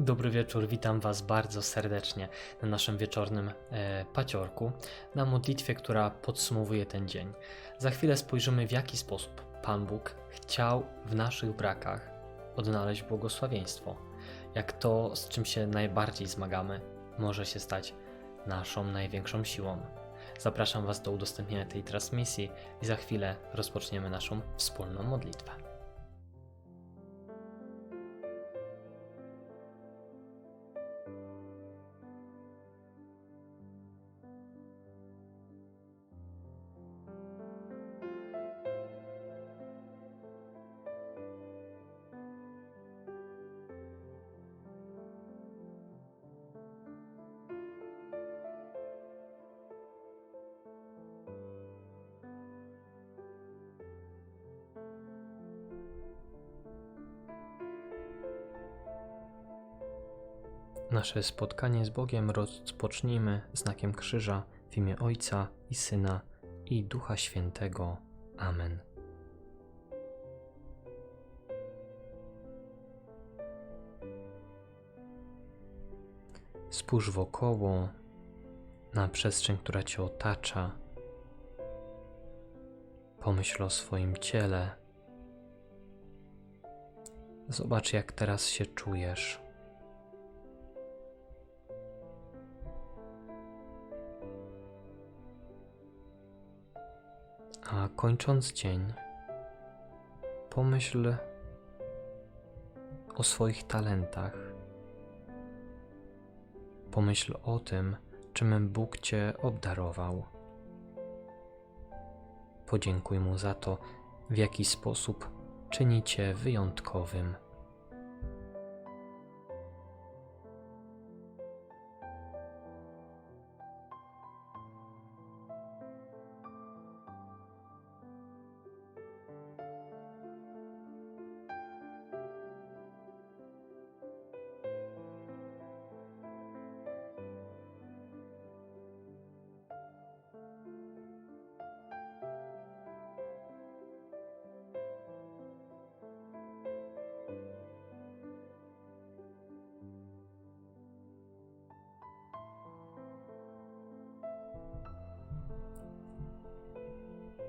Dobry wieczór, witam Was bardzo serdecznie na naszym wieczornym e, paciorku, na modlitwie, która podsumowuje ten dzień. Za chwilę spojrzymy, w jaki sposób Pan Bóg chciał w naszych brakach odnaleźć błogosławieństwo. Jak to, z czym się najbardziej zmagamy, może się stać naszą największą siłą. Zapraszam Was do udostępnienia tej transmisji i za chwilę rozpoczniemy naszą wspólną modlitwę. Nasze spotkanie z Bogiem rozpocznijmy znakiem krzyża w imię Ojca i Syna i Ducha Świętego. Amen. Spójrz wokoło na przestrzeń, która Cię otacza. Pomyśl o swoim ciele. Zobacz, jak teraz się czujesz. A kończąc dzień, pomyśl o swoich talentach. Pomyśl o tym, czym Bóg Cię obdarował. Podziękuj Mu za to, w jaki sposób czyni Cię wyjątkowym.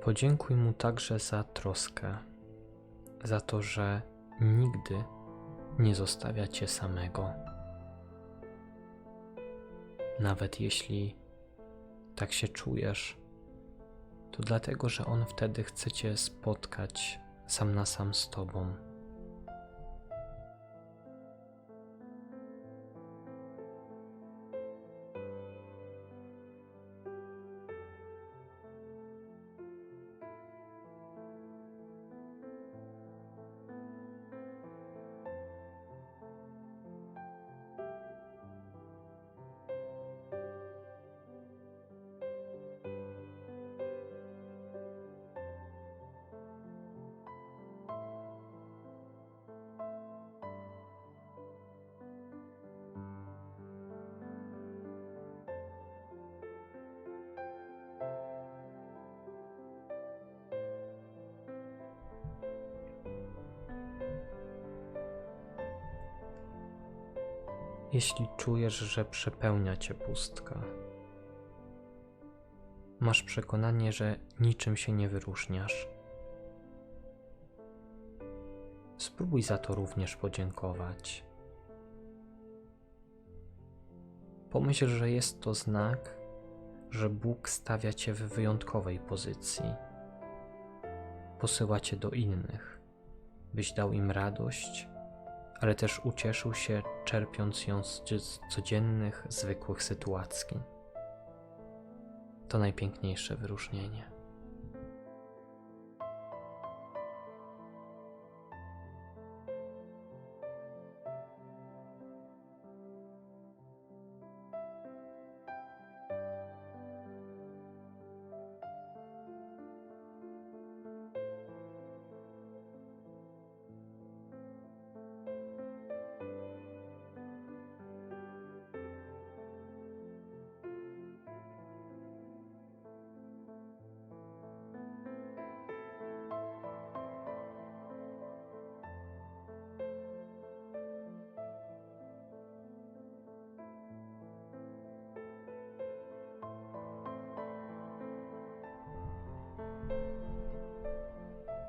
Podziękuj mu także za troskę, za to, że nigdy nie zostawia cię samego. Nawet jeśli tak się czujesz, to dlatego, że on wtedy chce cię spotkać sam na sam z tobą. Jeśli czujesz, że przepełnia cię pustka, masz przekonanie, że niczym się nie wyróżniasz, spróbuj za to również podziękować. Pomyśl, że jest to znak, że Bóg stawia cię w wyjątkowej pozycji. Posyła cię do innych, byś dał im radość ale też ucieszył się, czerpiąc ją z codziennych, zwykłych sytuacji. To najpiękniejsze wyróżnienie.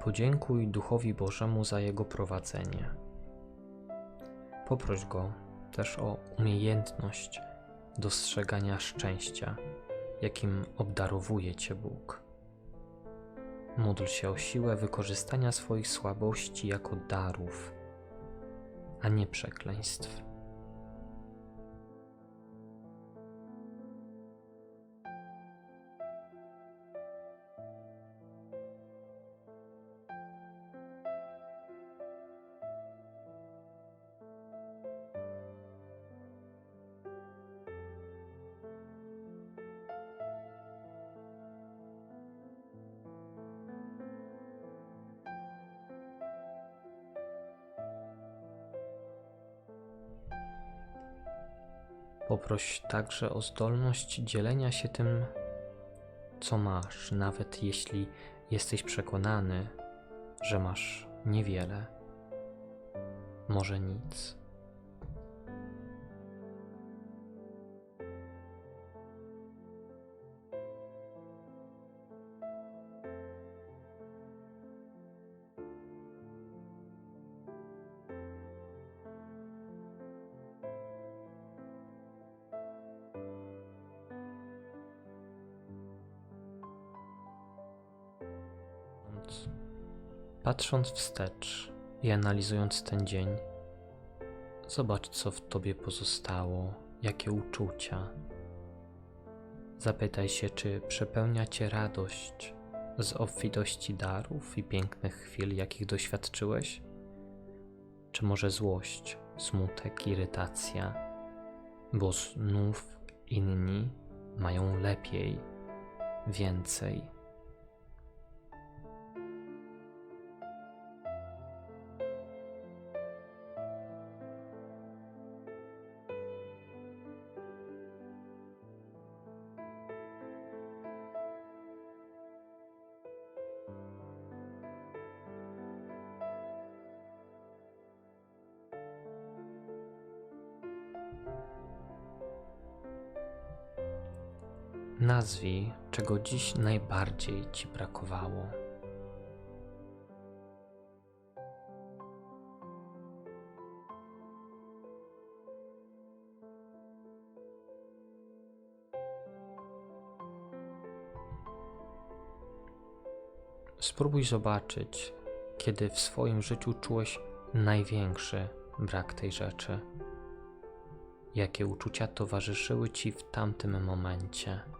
Podziękuj Duchowi Bożemu za jego prowadzenie. Poproś go też o umiejętność dostrzegania szczęścia, jakim obdarowuje cię Bóg. Módl się o siłę wykorzystania swoich słabości jako darów, a nie przekleństw. Poproś także o zdolność dzielenia się tym, co masz, nawet jeśli jesteś przekonany, że masz niewiele, może nic. Patrząc wstecz i analizując ten dzień, zobacz, co w tobie pozostało, jakie uczucia. Zapytaj się, czy przepełnia cię radość z obfitości darów i pięknych chwil, jakich doświadczyłeś? Czy może złość, smutek, irytacja, bo znów inni mają lepiej, więcej? Nazwij, czego dziś najbardziej ci brakowało. Spróbuj zobaczyć, kiedy w swoim życiu czułeś największy brak tej rzeczy. Jakie uczucia towarzyszyły ci w tamtym momencie?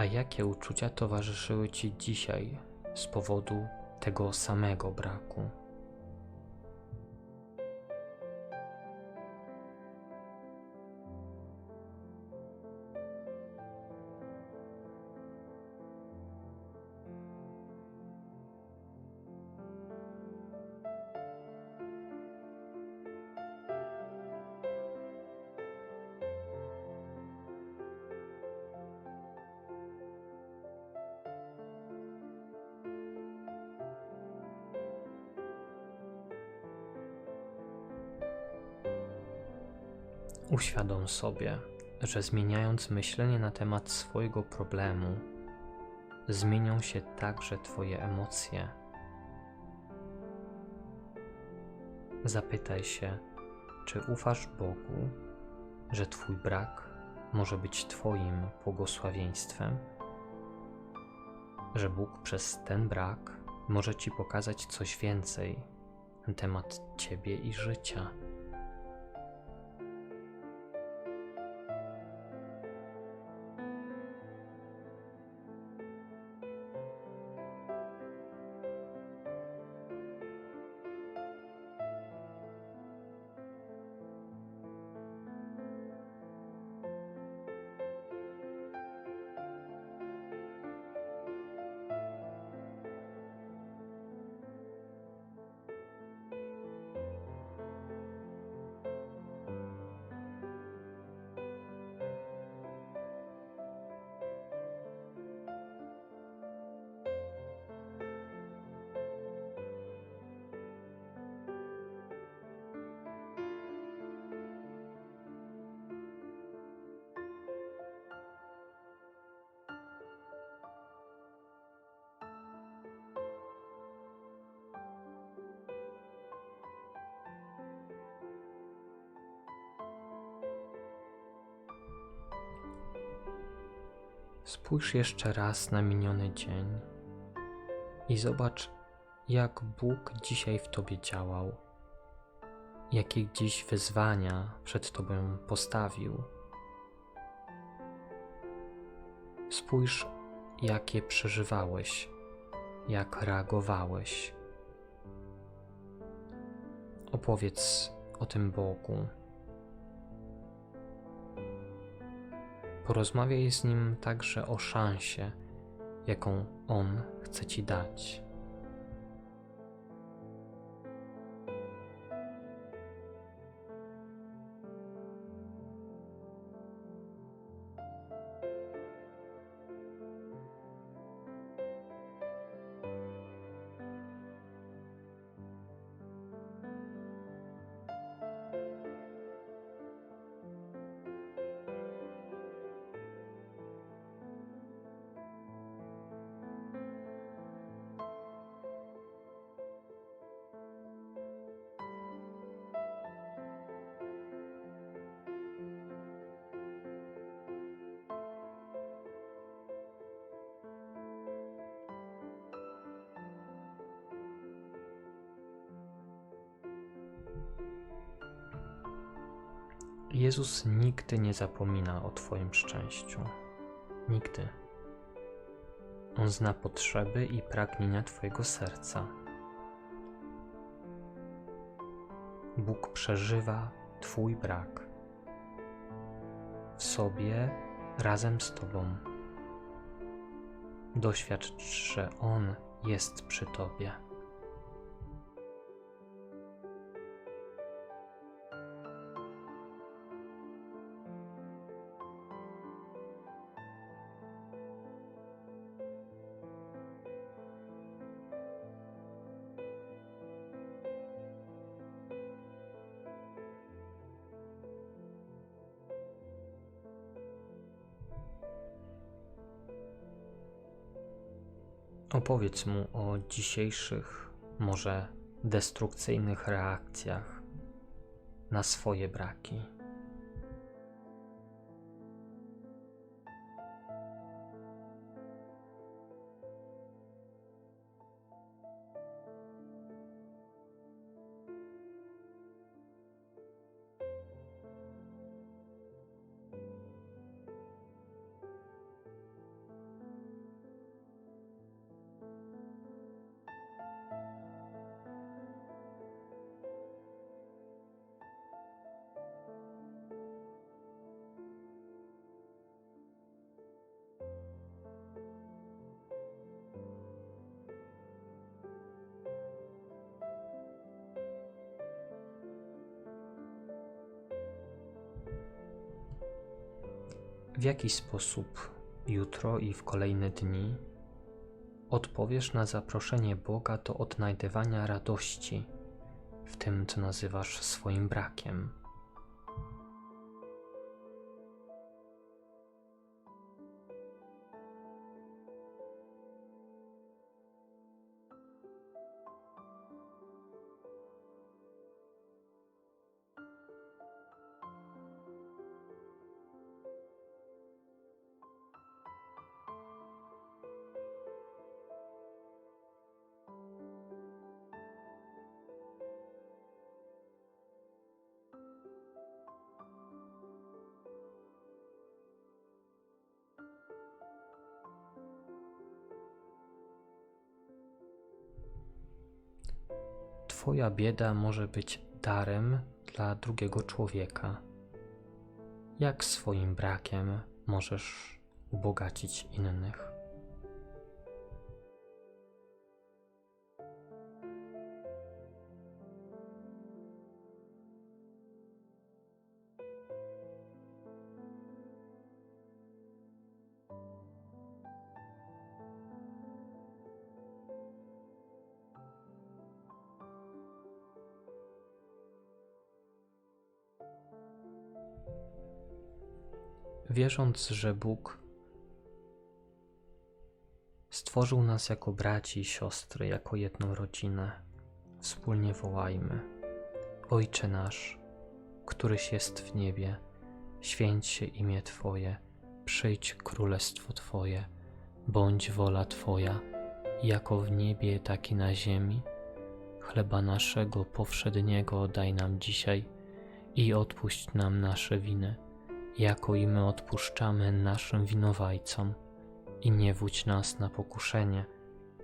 A jakie uczucia towarzyszyły Ci dzisiaj z powodu tego samego braku? Uświadom sobie, że zmieniając myślenie na temat swojego problemu, zmienią się także Twoje emocje. Zapytaj się, czy ufasz Bogu, że Twój brak może być Twoim błogosławieństwem? Że Bóg przez ten brak może Ci pokazać coś więcej na temat Ciebie i życia. Spójrz jeszcze raz na miniony dzień i zobacz, jak Bóg dzisiaj w Tobie działał, jakie dziś wyzwania przed Tobą postawił. Spójrz, jakie przeżywałeś, jak reagowałeś. Opowiedz o tym Bogu. Porozmawiaj z Nim także o szansie, jaką On chce Ci dać. Jezus nigdy nie zapomina o Twoim szczęściu. Nigdy. On zna potrzeby i pragnienia Twojego serca. Bóg przeżywa Twój brak w sobie razem z Tobą. Doświadcz, że On jest przy Tobie. Opowiedz mu o dzisiejszych, może destrukcyjnych reakcjach na swoje braki. W jaki sposób jutro i w kolejne dni odpowiesz na zaproszenie Boga do odnajdywania radości w tym, co nazywasz swoim brakiem? Twoja bieda może być darem dla drugiego człowieka. Jak swoim brakiem możesz ubogacić innych? Wierząc, że Bóg stworzył nas jako braci i siostry, jako jedną rodzinę, wspólnie wołajmy: Ojcze nasz, któryś jest w niebie, święć się imię Twoje Przyjdź królestwo Twoje, bądź wola Twoja, jako w niebie, tak i na ziemi. Chleba naszego powszedniego daj nam dzisiaj i odpuść nam nasze winy, jako i my odpuszczamy naszym winowajcom. I nie wódź nas na pokuszenie,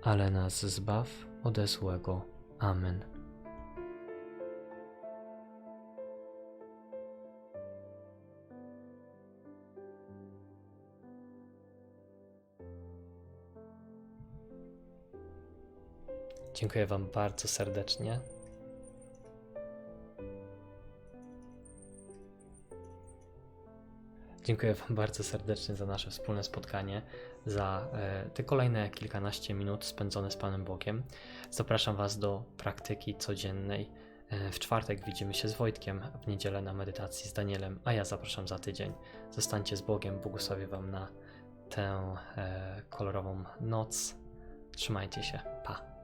ale nas zbaw ode złego. Amen. Dziękuję Wam bardzo serdecznie. Dziękuję Wam bardzo serdecznie za nasze wspólne spotkanie, za e, te kolejne kilkanaście minut spędzone z Panem Bogiem. Zapraszam Was do praktyki codziennej. E, w czwartek widzimy się z Wojtkiem, w niedzielę na medytacji z Danielem, a ja zapraszam za tydzień. Zostańcie z Bogiem, błogosławię Wam na tę e, kolorową noc. Trzymajcie się. Pa.